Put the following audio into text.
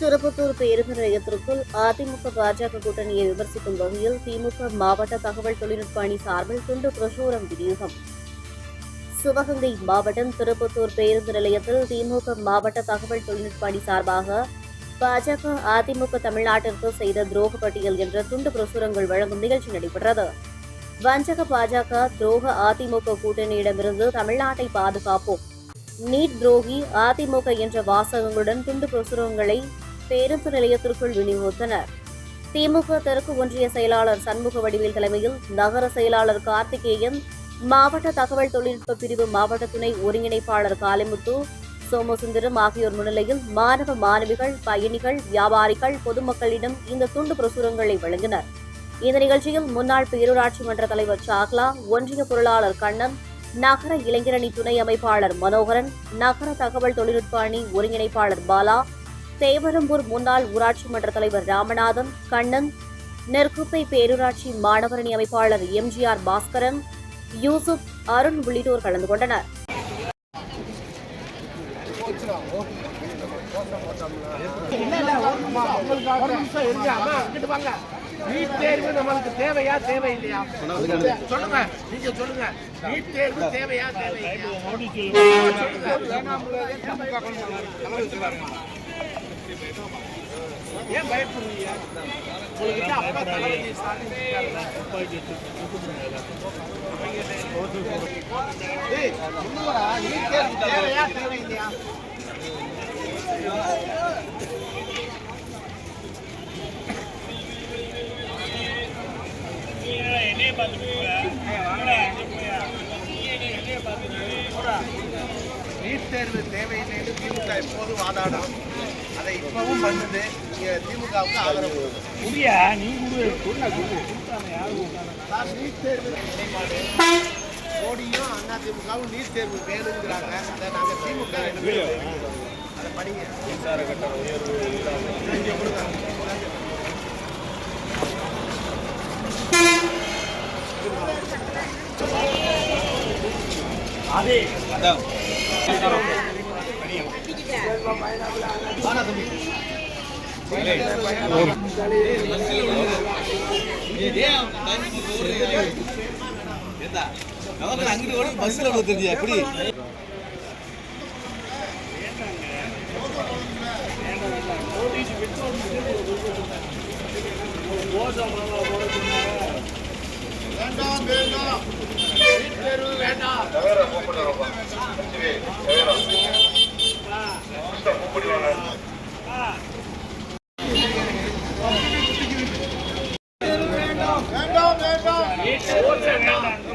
திருப்பத்தூர் பேருந்து நிலையத்திற்குள் அதிமுக பாஜக கூட்டணியை விமர்சிக்கும் வகையில் திமுக மாவட்ட தகவல் தொழில்நுட்ப அணி சார்பில் துண்டு பிரசுரம் விநியோகம். சிவகங்கை மாவட்டம் திருப்பத்தூர் பேருந்து நிலையத்தில் திமுக மாவட்ட தகவல் தொழில்நுட்ப அணி சார்பாக பாஜக அதிமுக தமிழ்நாட்டிற்கு செய்த துரோக பட்டியல் என்ற துண்டு பிரசுரங்கள் வழங்கும் நிகழ்ச்சி நடைபெற்றது. வஞ்சக பாஜக துரோக அதிமுக கூட்டணியிடமிருந்து தமிழ்நாட்டை பாதுகாப்போம். நீட் துரோகி அதிமுக என்ற வாசகங்களுடன் துண்டு பிரசுரங்களை பேருந்து நிலையத்திற்குள் விநியோகித்தனர். திமுக தெற்கு ஒன்றிய செயலாளர் சண்முக வடிவேல் தலைமையில் நகர செயலாளர் கார்த்திகேயன் மாவட்ட தகவல் தொழில்நுட்ப பிரிவு மாவட்ட துணை ஒருங்கிணைப்பாளர் காளிமுத்து சோமசுந்தரம் ஆகியோர் முன்னிலையில் மாணவ மாணவிகள் பயணிகள் வியாபாரிகள் பொதுமக்களிடம் இந்த துண்டு பிரசுரங்களை வழங்கினர். இந்த நிகழ்ச்சியில் முன்னாள் பேரூராட்சி மன்ற தலைவர் சாக்லா ஒன்றிய பொருளாளர் கண்ணன் நகர இளைஞரணி துணை அமைப்பாளர் மனோகரன் நகர தகவல் தொழில்நுட்ப அணி ஒருங்கிணைப்பாளர் பாலா தேவரம்பூர் முன்னாள் ஊராட்சி மன்ற தலைவர் ராமநாதன் கண்ணன் நெற்குப்பை பேரூராட்சி மாணவரணி அமைப்பாளர் எம்ஜிஆர் பாஸ்கரன் யூசுப் அருண் உள்ளிட்டோர் கலந்து கொண்டனர். நீட் தேர்வு நம்மளுக்கு தேவையா தேவையில்லையா சொல்லுங்க நீங்க சொல்லுங்க நீட் தேர்வு தேவையா தேவையில்லையா? ஏன் பயப்படுறீங்க? உங்ககிட்ட அப்பா தளபதி ஸ்டாலின் ஏய், தேர்வு தேவையா நீட் தேர்வு தேவையில்லைன்னு திமுக எப்போது வாதாடும் அதை இப்பவும் பண்ணுது. நீங்க திமுகவுக்கு ஆதரவு. சார், நீட் தேர்வு. நிலைப்பாடு மோடியும் அண்ணா திமுகவும் நீட் தேர்வு வேணுங்கிறாங்க. அதை நாங்க திமுக. அதை படிங்க. மின்சார கட்டண உயர்வு இங்கே கொடுங்க. அங்கிட்டு ஓடி பஸ்ல விட தெரியா எப்படி வேண்டாம் வேண்டாம் வேண்டாம். வேண்டாம் வேண்டாம்